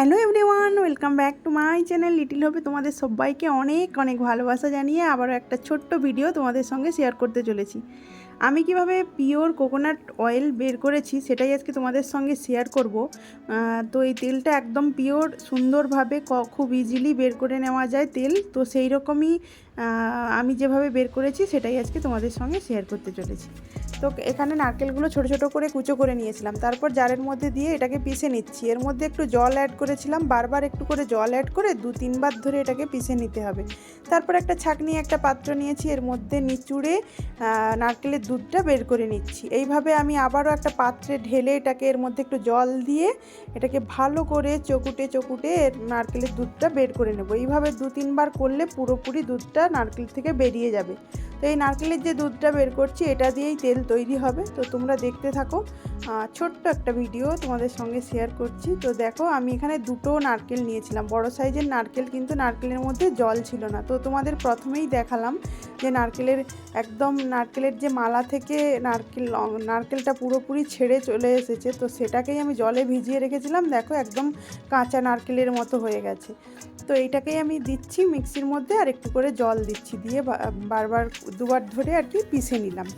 Hello everyone welcome back to my channel little হবে তোমাদের সবাইকে অনেক অনেক ভালোবাসা জানিয়ে আবারও একটা ছোট্ট ভিডিও তোমাদের সঙ্গে শেয়ার করতে চলেছি। আমি কীভাবে পিওর কোকোনাট অয়েল বের করেছি সেটাই আজকে তোমাদের সঙ্গে শেয়ার করব। তো এই তেলটা একদম পিওর সুন্দরভাবে খুব ইজিলি বের করে নেওয়া যায় তেল। তো সেই রকমই আমি যেভাবে বের করেছি সেটাই আজকে তোমাদের সঙ্গে শেয়ার করতে চলেছি। তো এখানে নারকেলগুলো ছোট ছোট করে কুচো করে নিয়েছিলাম। তারপর জারের মধ্যে দিয়ে এটাকে পিষে নিচ্ছি। এর মধ্যে একটু জল অ্যাড করেছিলাম। বারবার একটু করে জল অ্যাড করে দু তিনবার ধরে এটাকে পিষে নিতে হবে। তারপর একটা ছাকনি, একটা পাত্র নিয়েছি। এর মধ্যে নিচুড়ে নারকেলের দুধটা বের করে নিচ্ছি। এইভাবে আমি আবারও একটা পাত্রে ঢেলে এটাকে এর মধ্যে একটু জল দিয়ে এটাকে ভালো করে চকুটে চকুটে নারকেলের দুধটা বের করে নেব। এইভাবে দু তিনবার করলে পুরোপুরি দুধটা নারকেল থেকে বেরিয়ে যাবে। তো এই নারকেলের যে দুধটা বের করছি, এটা দিয়েই তেল তৈরি হবে। তো তোমরা দেখতে থাকো। ছোট্ট একটা ভিডিও তোমাদের সঙ্গে শেয়ার করছি। তো দেখো, আমি এখানে দুটো নারকেল নিয়েছিলাম। বড় সাইজের নারকেল, কিন্তু নারকেলের মধ্যে জল ছিল না। তো তোমাদের প্রথমেই দেখালাম যে নারকেলের একদম নারকেলের যে মালা থেকে নারকেল নারকেলটা পুরোপুরি ছেড়ে চলে এসেছে। তো সেটাকেই আমি জলে ভিজিয়ে রেখেছিলাম। দেখো, একদম কাঁচা নারকেলের মতো হয়ে গেছে। তো এইটাকেই আমি দিচ্ছি মিক্সির মধ্যে আর একটু করে জল দিচ্ছি দিয়ে বারবার দুবার ধরে আর কি পিষে নিলাম।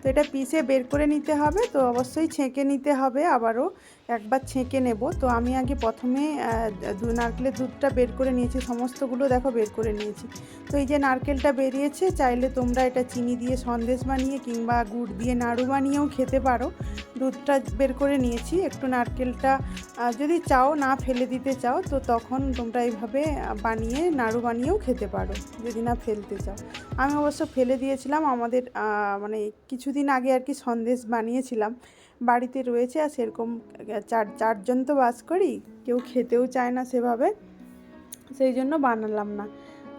তো এটা পিষে বের করে নিতে হবে, তো অবশ্যই ছেঁকে নিতে হবে আবারও। একবার ছেঁকে নেব। তো আমি আগে প্রথমে নারকেলের দুধটা বের করে নিয়েছি, সমস্তগুলো দেখো বের করে নিয়েছি। তো এই যে নারকেলটা বেরিয়েছে, চাইলে তোমরা এটা চিনি দিয়ে সন্দেশ বানিয়ে কিংবা গুড় দিয়ে নাড়ু বানিয়েও খেতে পারো। দুধটা বের করে নিয়েছি, একটু নারকেলটা যদি চাও না ফেলে দিতে চাও, তো তখন তোমরা এইভাবে বানিয়ে নাড়ু বানিয়েও খেতে পারো, যদি না ফেলতে চাও। আমি অবশ্য ফেলে দিয়েছিলাম, আমাদের মানে কিছুদিন আগে আর কি সন্দেশ বানিয়েছিলাম। বাড়িতে রয়েছে আর সেরকম, চার, চারজন তো বাস করি, কেউ খেতেও চায় না সেভাবে, সেই জন্য বানালাম না।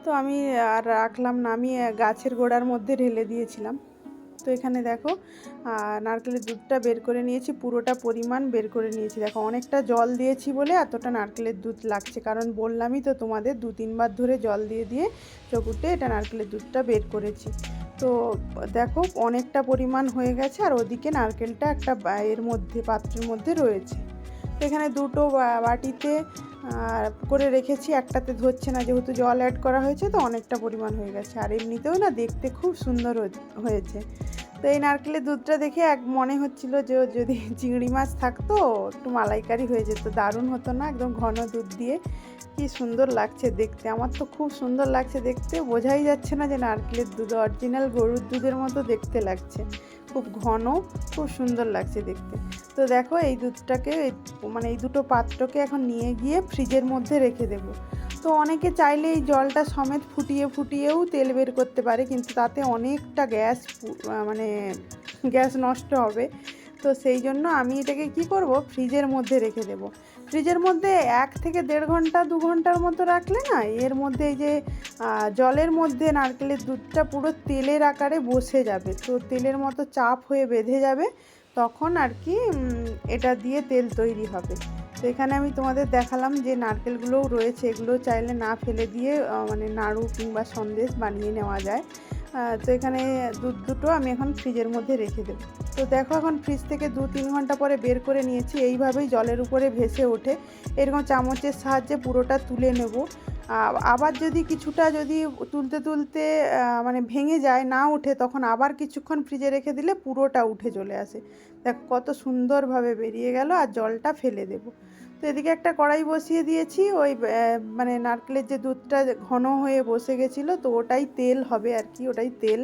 তো আমি আর রাখলাম না, আমি গাছের গোড়ার মধ্যে ঢেলে দিয়েছিলাম। তো এখানে দেখো নারকেলের দুধটা বের করে নিয়েছি, পুরোটা পরিমাণ বের করে নিয়েছি। দেখো, অনেকটা জল দিয়েছি বলে এতটা নারকেলের দুধ লাগছে। কারণ বললামই তো তোমাদের, দু তিনবার ধরে জল দিয়ে দিয়ে চকুটে এটা নারকেলের দুধটা বের করেছি। তো দেখো, অনেকটা পরিমাণ হয়ে গেছে আর ওদিকে নারকেলটা একটা এর মধ্যে, পাত্রের মধ্যে রয়েছে। এখানে দুটো বাটিতে আর করে রেখেছি, একটাতে ধরছে না, যেহেতু জল অ্যাড করা হয়েছে তো অনেকটা পরিমাণ হয়ে গেছে। আর এমনিতেও না দেখতে খুব সুন্দর হয়েছে। তো এই নারকেলের দুধটা দেখে এক মনে হচ্ছিল যে যদি চিংড়ি মাছ থাকতো, একটু মালাইকারি হয়ে যেত। দারুণ হতো না একদম ঘন দুধ দিয়ে? কি সুন্দর লাগছে দেখতে। আমার তো খুব সুন্দর লাগছে দেখতে। বোঝাই যাচ্ছে না যে নারকেলের দুধ, অরিজিনাল গরুর দুধের মতো দেখতে লাগছে। খুব ঘন, খুব সুন্দর লাগছে দেখতে। তো দেখো এই দুধটাকে মানে এই দুটো পাত্রকে এখন নিয়ে গিয়ে ফ্রিজের মধ্যে রেখে দেব। তো অনেকে চাইলে এই জলটা সমেত ফুটিয়ে ফুটিয়েও তেল বের করতে পারে, কিন্তু তাতে অনেকটা গ্যাস মানে গ্যাস নষ্ট হবে। তো সেই জন্য আমি এটাকে কি করব? ফ্রিজের মধ্যে রেখে দেব। ফ্রিজের মধ্যে এক থেকে দেড় ঘণ্টা, দু ঘণ্টার মতো রাখলে না, এর মধ্যে এই যে জলের মধ্যে নারকেলের দুধটা পুরো তেলের আকারে বসে যাবে। তো তেলের মতো চাপ হয়ে বেঁধে যাবে, তখন আর কি এটা দিয়ে তেল তৈরি হবে। তো এখানে আমি তোমাদের দেখালাম যে নারকেলগুলোও রয়েছে, এগুলো চাইলে না ফেলে দিয়ে মানে নাড়ু কিংবা সন্দেশ বানিয়ে নেওয়া যায়। তো এখানে দুধ দুটো আমি এখন ফ্রিজের মধ্যে রেখে দেবো। তো দেখো এখন ফ্রিজ থেকে দু তিন ঘণ্টা পরে বের করে নিয়েছি। এইভাবেই জলের উপরে ভেসে ওঠে। এরকম চামচের সাহায্যে পুরোটা তুলে নেব। আবার যদি কিছুটা যদি তুলতে তুলতে মানে ভেঙে যায়, না উঠে, তখন আবার কিছুক্ষণ ফ্রিজে রেখে দিলে পুরোটা উঠে চলে আসে। দেখ কত সুন্দরভাবে বেরিয়ে গেল আর জলটা ফেলে দেব। তো এদিকে একটা কড়াই বসিয়ে দিয়েছি, ওই মানে নারকেলের যে দুধটা ঘন হয়ে বসে গেছিল, তো ওটাই তেল হবে আর কি, ওটাই তেল।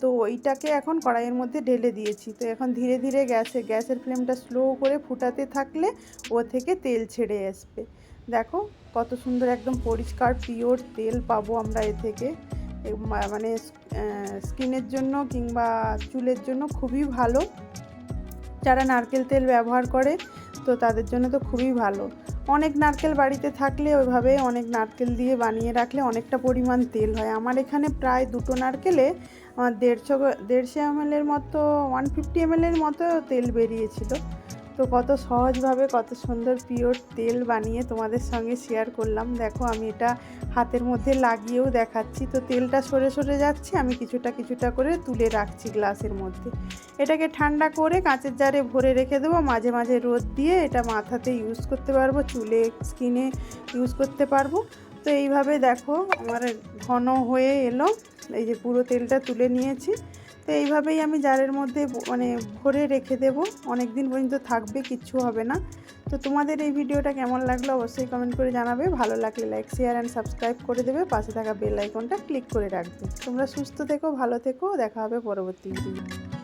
তো ওইটাকে এখন কড়াইয়ের মধ্যে ঢেলে দিয়েছি। তো এখন ধীরে ধীরে গ্যাসে, গ্যাসের ফ্লেমটা স্লো করে ফুটাতে থাকলে ও থেকে তেল ছেড়ে আসবে। দেখো কত সুন্দর একদম পরিষ্কার, পিওর তেল পাবো আমরা এ থেকে। মানে স্কিনের জন্য কিংবা চুলের জন্য খুবই ভালো। যারা নারকেল তেল ব্যবহার করে তো তাদের জন্য তো খুবই ভালো। অনেক নারকেল বাড়িতে থাকলে ওইভাবে অনেক নারকেল দিয়ে বানিয়ে রাখলে অনেকটা পরিমাণ তেল হয়। আমার এখানে প্রায় দুটো নারকেলে, আমার দেড়শো দেড়শো এমএলের মতো ওয়ান ফিফটি এমএলের মতো তেল বেরিয়েছিল। তো কত সহজভাবে, কত সুন্দর পিওর তেল বানিয়ে তোমাদের সঙ্গে শেয়ার করলাম। দেখো, আমি এটা হাতের মধ্যে লাগিয়েও দেখাচ্ছি। তো তেলটা সরে সরে যাচ্ছে, আমি কিছুটা কিছুটা করে তুলে রাখছি গ্লাসের মধ্যে। এটাকে ঠান্ডা করে কাঁচের জারে ভরে রেখে দেবো। মাঝে মাঝে রোদ দিয়ে এটা মাথাতে ইউজ করতে পারব, চুলে স্কিনে ইউজ করতে পারব। তো এইভাবে দেখো, আমার ঘন হয়ে এলো। এই যে পুরো তেলটা তুলে নিয়েছি। তো এইভাবেই আমি জারের মধ্যে মানে ভরে রেখে দেব। অনেক দিন পর্যন্ত থাকবে, কিচ্ছু হবে না। তো তোমাদের এই ভিডিওটা কেমন লাগল অবশ্যই কমেন্ট করে জানাবে। ভালো লাগলে লাইক শেয়ার অ্যান্ড সাবস্ক্রাইব করে দেবে। পাশে থাকা বেল আইকনটা ক্লিক করে রাখবে। তোমরা সুস্থ থেকো, ভালো থেকো। দেখা হবে পরবর্তী ভিডিও